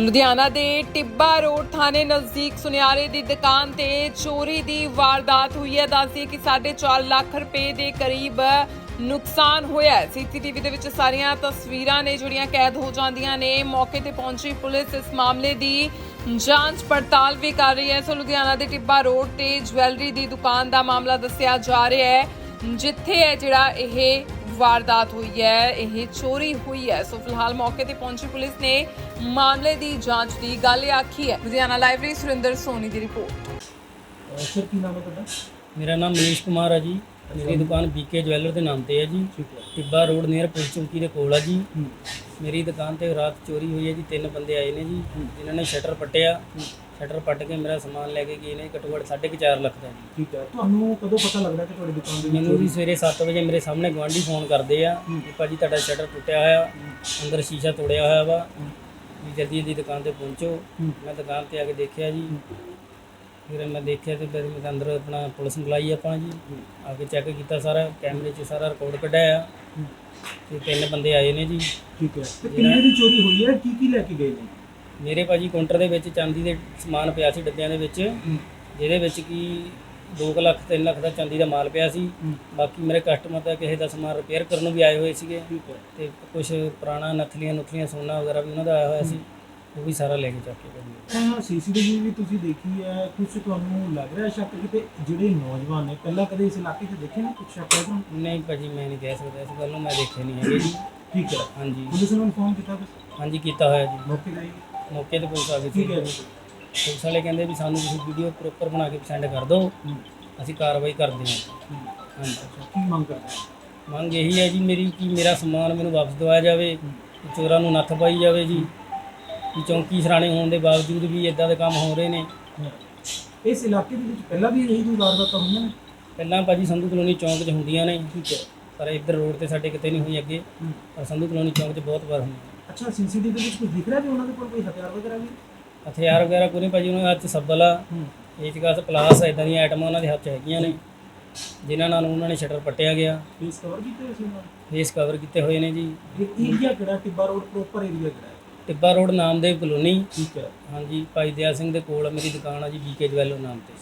ਲੁਧਿਆਣਾ ਦੇ ਟਿੱਬਾ ਰੋਡ ਥਾਣੇ ਨਜ਼ਦੀਕ ਸੁਨਿਆਰੇ ਦੀ ਦੁਕਾਨ ਤੇ ਚੋਰੀ ਦੀ ਵਾਰਦਾਤ ਹੋਈ ਹੈ। ਦੱਸਦੀ ਕਿ 4.5 ਲੱਖ ਰੁਪਏ ਦੇ ਕਰੀਬ ਨੁਕਸਾਨ ਹੋਇਆ ਹੈ। ਸੀਸੀਟੀਵੀ ਦੇ ਵਿੱਚ ਸਾਰੀਆਂ ਤਸਵੀਰਾਂ ਨੇ ਜਿਹੜੀਆਂ ਕੈਦ ਹੋ ਜਾਂਦੀਆਂ ਨੇ। ਮੌਕੇ ਤੇ ਪਹੁੰਚੀ ਪੁਲਿਸ ਇਸ ਮਾਮਲੇ ਦੀ ਜਾਂਚ ਪੜਤਾਲ ਵੀ ਕਰ ਰਹੀ ਹੈ। ਸੋ ਲੁਧਿਆਣਾ ਦੇ ਟਿੱਬਾ ਰੋਡ ਤੇ ਜਵੈਲਰੀ ਦੀ ਦੁਕਾਨ ਦਾ ਮਾਮਲਾ ਦੱਸਿਆ ਜਾ ਰਿਹਾ ਹੈ, ਜਿੱਥੇ ਹੈ ਜਿਹੜਾ ਇਹ ਵਾਰਦਾਤ ਹੋਈ ਹੈ ਇਹ ਚੋਰੀ ਹੋਈ ਹੈ। ਸੋ ਫਿਲਹਾਲ ਮੌਕੇ ਤੇ ਪਹੁੰਚੀ ਪੁਲਿਸ ਨੇ ਮਾਮਲੇ ਦੀ ਜਾਂਚ ਦੀ ਗੱਲ ਆਖੀ ਹੈ। ਲੁਧਿਆਣਾ ਲਾਇਬ੍ਰੇਰੀ ਸੁਰਿੰਦਰ ਸੋਨੀ ਦੀ ਰਿਪੋਰਟ। ਸਰ ਕੀ ਨਾਮ ਹੈ ਤੁਹਾਡਾ? ਮੇਰਾ ਨਾਮ ਮਨੀਸ਼ ਕੁਮਾਰ ਹੈ ਜੀ। ਮੇਰੀ ਦੁਕਾਨ ਬੀਕੇ ਜਵੈਲਰ ਦੇ ਨਾਮ ਤੇ ਹੈ ਜੀ। ਠੀਕ ਹੈ। ਟਿੱਬਾ ਰੋਡ ਨੀਅਰ ਪੁਲਿਸ ਚੌਂਕੀ ਦੇ ਕੋਲ ਆ ਜੀ। ਮੇਰੀ ਦੁਕਾਨ ਤੇ ਰਾਤ ਚੋਰੀ ਹੋਈ ਹੈ ਜੀ। ਤਿੰਨ ਬੰਦੇ ਆਏ ਨੇ ਜੀ। ਜਿਨ੍ਹਾਂ ਨੇ ਸ਼ਟਰ ਪੱਟਿਆ। ਸ਼ਟਰ ਪੱਟ ਕੇ ਮੇਰਾ ਸਮਾਨ ਲੈ ਕੇ ਗਏ ਨੇ ਘੱਟੋ ਘੱਟ 4.5 ਲੱਖ ਦਾ ਜੀ। ਠੀਕ ਹੈ ਤੁਹਾਨੂੰ ਕਦੋਂ ਪਤਾ ਲੱਗਦਾ ਕਿ ਤੁਹਾਡੀ ਦੁਕਾਨ ਦੇ ਮੈਨੂੰ ਵੀ ਸਵੇਰੇ 7 ਵਜੇ ਮੇਰੇ ਸਾਹਮਣੇ ਗਵਾਂਢੀ ਫੋਨ ਕਰਦੇ ਆ ਕਿ ਭਾਜੀ ਤੁਹਾਡਾ ਸ਼ਟਰ ਟੁੱਟਿਆ ਹੋਇਆ ਅੰਦਰ ਸ਼ੀਸ਼ਾ ਤੋੜਿਆ ਹੋਇਆ ਵਾ ਵੀ ਜਲਦੀ ਜਲਦੀ ਦੁਕਾਨ ਤੇ ਪਹੁੰਚੋ। ਮੈਂ ਦੁਕਾਨ ਤੇ ਆ ਕੇ ਦੇਖਿਆ ਜੀ। ਫਿਰ ਮੈਂ ਦੇਖਿਆ ਤੇ ਫਿਰ ਮੈਂ ਅੰਦਰ ਆਪਣਾ ਪੁਲਿਸ ਬੁਲਾਈ ਆਪਾਂ ਜੀ। ਆ ਕੇ ਚੈੱਕ ਕੀਤਾ ਸਾਰਾ ਕੈਮਰੇ 'ਚ ਸਾਰਾ ਰਿਕਾਰਡ ਕਢਾਇਆ ਹੂੰ। ਤੇ ਤਿੰਨ ਬੰਦੇ ਆਏ ਨੇ ਜੀ। ਠੀਕ ਹੈ। ਤੇ ਕਿੰਨੇ ਦੀ ਚੋਰੀ ਹੋਈ ਹੈ? ਕੀ ਕੀ ਲੈ ਕੇ ਗਏ ਨੇ? ਮੇਰੇ ਭਾਜੀ ਕਾਊਂਟਰ ਦੇ ਵਿੱਚ ਚਾਂਦੀ ਦੇ ਸਮਾਨ ਪਿਆ ਸੀ ਡੱਬਿਆਂ ਦੇ ਵਿੱਚ ਜਿਹਦੇ ਵਿੱਚ ਕੀ 2 ਲੱਖ 3 ਲੱਖ ਦਾ ਚਾਂਦੀ ਦਾ ਮਾਲ ਪਿਆ ਸੀ। ਹੂੰ। ਬਾਕੀ ਮੇਰੇ ਕਸਟਮਰ ਦਾ ਕਿਸੇ ਦਾ ਸਮਾਨ ਰਿਪੇਅਰ ਕਰਨ ਨੂੰ ਵੀ ਆਏ ਹੋਏ ਸੀਗੇ। ਹੈ। ਤੇ ਕੁਝ ਪੁਰਾਣਾ ਨਥਲੀਆਂ ਨੁਥਲੀਆਂ ਸੋਨਾ ਵਗੈਰਾ ਵੀ ਉਹਨਾਂ ਦਾ ਆਇਆ ਹੋਇਆ ਸੀ ਉਹ ਵੀ ਸਾਰਾ ਲੈ ਕੇ ਚੱਕ ਕੇ ਗਏ ਤਾਂ ਸੀਸੀਟੀਵੀ ਵੀ ਤੁਸੀਂ ਦੇਖੀ ਹੈ ਕੁਝ ਤੁਹਾਨੂੰ ਲੱਗ ਰਿਹਾ ਸ਼ੱਕ ਕਿਤੇ ਜਿਹੜੇ ਨੌਜਵਾਨ ਨੇ ਪਹਿਲਾਂ ਕਦੇ ਇਸ ਇਲਾਕੇ 'ਚ ਦੇਖੇ ਨੇ ਕੁਝ ਸ਼ੱਕ ਹੈ ਤੁਹਾਨੂੰ? ਨਹੀਂ ਭਾਜੀ ਮੈਂ ਨਹੀਂ ਕਹਿ ਸਕਦਾ ਇਸ ਗੱਲ ਨੂੰ ਮੈਂ ਦੇਖੇ ਨਹੀਂ ਹੈਗੇ ਜੀ। ਠੀਕ ਹੈ। ਹਾਂਜੀ। ਪੁਲਿਸ ਨੂੰ ਇਨਫੋਰਮ ਕੀਤਾ ਤੁਸੀਂ ਹਾਂਜੀ ਕੀਤਾ ਹੋਇਆ ਜੀ। ਮੌਕੇ ਤੇ ਮੌਕੇ ਤੇ ਪੁਲਿਸ ਆ ਗਈ ਸੀ। ਠੀਕ ਹੈ ਪੁਲਿਸ ਵਾਲੇ ਕਹਿੰਦੇ ਵੀ ਸਾਨੂੰ ਤੁਸੀਂ ਵੀਡੀਓ ਪ੍ਰੋਪਰ ਬਣਾ ਕੇ ਸੈਂਡ ਕਰ ਦਿਓ। ਹੂੰ। ਅਸੀਂ ਕਾਰਵਾਈ ਕਰਦੇ ਹਾਂ। ਹੂੰ। ਹਾਂਜੀ। ਅੱਛਾ ਕੀ ਮੰਗ ਕਰਦੇ ਹੋ? ਮੰਗ ਇਹੀ ਹੈ ਜੀ ਮੇਰੀ ਕਿ ਮੇਰਾ ਸਮਾਨ ਮੈਨੂੰ ਵਾਪਸ ਦਿਵਾਇਆ ਜਾਵੇ ਕਿ ਚੋਰਾਂ ਨੂੰ ਨੱਥ ਪਾਈ ਜਾਵੇ ਜੀ। ਕਿ ਚੌਂਕੀ ਸਰਾਣੇ ਹੋਣ ਦੇ ਬਾਵਜੂਦ ਵੀ ਇਦਾਂ ਦੇ ਕੰਮ ਹੋ ਰਹੇ ਨੇ। ਹਾਂ। ਇਸ ਇਲਾਕੇ ਦੇ ਵਿੱਚ ਪਹਿਲਾਂ ਵੀ ਇਹੀ ਕੋਈ ਵਾਰਦਾਤਾਂ ਹੋਈਆਂ ਨੇ? ਪਹਿਲਾਂ ਭਾਜੀ ਸੰਧੂ ਕਲੋਨੀ ਚੌਂਕ 'ਚ ਹੁੰਦੀਆਂ ਨੇ। ਠੀਕ ਹੈ। ਪਰ ਇੱਧਰ ਰੋਡ ਤੇ ਸਾਡੇ ਕਿਤੇ ਨਹੀਂ ਹੋਈ ਅੱਗੇ। ਹੂੰ। ਪਰ ਸੰਧੂ ਕਲੋਨੀ ਚੌਂਕ 'ਚ ਬਹੁਤ ਵਾਰ ਹੁੰਦੀ ਅੱਛਾ ਸੀਸੀਟੀਵੀ ਦੇ ਵਿੱਚ ਕੁਝ ਦਿਖ ਰਿਹਾ ਵੀ ਉਹਨਾਂ ਦੇ ਕੋਲ ਕੋਈ ਹਥਿਆਰ ਵਗੈਰਾ ਵੀ? ਹਥਿਆਰ ਵਗੈਰਾ ਕੋਈ ਨਹੀਂ ਭਾਜੀ ਉਹਨਾਂ ਦੇ ਹੱਥ 'ਚ ਸੱਬਲ ਆ। ਏਚਗਾਸ ਪਲਾਸ ਇਦਾਂ ਦੀਆਂ ਆਈਟਮਾਂ ਉਹਨਾਂ ਦੇ ਹੱਥ 'ਚ ਹੈਗੀਆਂ ਨੇ। ਜਿਨ੍ਹਾਂ ਨਾਲ ਉਹਨਾਂ ਨੇ ਸ਼ਟਰ ਪੱਟਿਆ ਗਿਆ। ਫੇਸ ਕਵਰ ਕੀਤੇ ਹੋਏ ਸੀ ਉਹਨਾਂ ਫੇਸ ਕਵਰ ਕੀਤੇ ਹੋਏ ਨੇ ਜੀ। ਨੇ ਇਹ ਏਰੀਆ ਕਿਹੜਾ? ਟਿੱਬਾ ਰੋਡ ਪ੍ਰੋਪਰ ਏਰੀਆ ਕਿਹੜਾ ਹੈ? ਟਿੱਬਾ ਰੋਡ ਨਾਮਦੇਵ ਕਲੋਨੀ ਠੀਕ ਹੈ। ਹਾਂਜੀ ਭਾਈ ਦਿਆ ਸਿੰਘ ਦੇ ਕੋਲ ਮੇਰੀ ਦੁਕਾਨ ਆ ਜੀ ਬੀਕੇ ਜਵੈਲਰ ਨਾਮ ਤੇ।